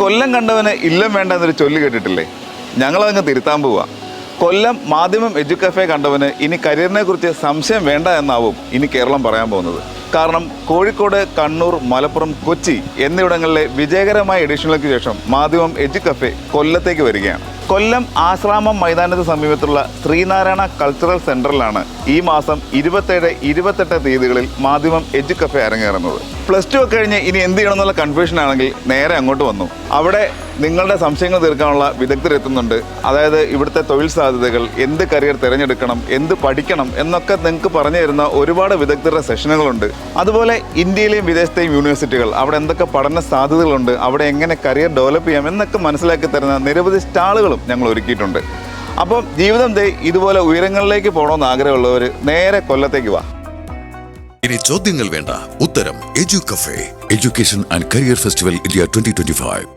കൊല്ലം കണ്ടവന് ഇല്ലം വേണ്ട എന്നൊരു ചൊല്ല് കേട്ടിട്ടില്ലേ? ഞങ്ങളതങ്ങ് തിരുത്താൻ പോവുക കൊല്ലം മാധ്യമം എഡ്യൂക്കഫെ കണ്ടവന് ഇനി കരിയറിനെ കുറിച്ച് സംശയം വേണ്ട എന്നാവും ഇനി കേരളം പറയാൻ പോകുന്നത്. കാരണം കോഴിക്കോട് കണ്ണൂർ മലപ്പുറം കൊച്ചി എന്നിവിടങ്ങളിലെ വിജയകരമായ എഡിഷനുകൾക്ക് ശേഷം മാധ്യമം എഡ്യൂക്കഫെ കൊല്ലത്തേക്ക് വരികയാണ്. കൊല്ലം ആശ്രാമം മൈതാനത്തിന് സമീപത്തുള്ള ശ്രീനാരായണ കൾച്ചറൽ സെന്ററിലാണ് ഈ മാസം ഇരുപത്തേഴ് ഇരുപത്തെട്ട് തീയതികളിൽ മാധ്യമം എഡ്യു കഫേ അരങ്ങേറുന്നത്. പ്ലസ് ടു ഒക്കെ കഴിഞ്ഞ് ഇനി എന്ത് ചെയ്യണം എന്നുള്ള കൺഫ്യൂഷൻ ആണെങ്കിൽ നേരെ അങ്ങോട്ട് വന്നു. അവിടെ നിങ്ങളുടെ സംശയങ്ങൾ തീർക്കാനുള്ള വിദഗ്ധർ എത്തുന്നുണ്ട്. അതായത് ഇവിടുത്തെ തൊഴിൽ സാധ്യതകൾ എന്ത് കരിയർ തിരഞ്ഞെടുക്കണം എന്ത് പഠിക്കണം എന്നൊക്കെ നിങ്ങൾക്ക് പറഞ്ഞു തരുന്ന ഒരുപാട് വിദഗ്ധരുടെ സെഷനുകളുണ്ട് അതുപോലെ ഇന്ത്യയിലെയും വിദേശത്തെയും യൂണിവേഴ്സിറ്റികൾ അവിടെ എന്തൊക്കെ പഠന സാധ്യതകളുണ്ട് അവിടെ എങ്ങനെ കരിയർ ഡെവലപ്പ് ചെയ്യാം എന്നൊക്കെ മനസ്സിലാക്കി തരുന്ന നിരവധി സ്റ്റാളുകളും ഞങ്ങൾ ഒരുക്കിയിട്ടുണ്ട് അപ്പം ജീവിതം ദേ ഇതുപോലെ ഉയരങ്ങളിലേക്ക് പോകണമെന്ന് ആഗ്രഹമുള്ളവർ നേരെ കൊല്ലത്തേക്ക് വാ. ഇനി ചോദ്യങ്ങൾ വേണ്ട. ഉത്തരം Edu Cafe education and career festival India twenty twenty five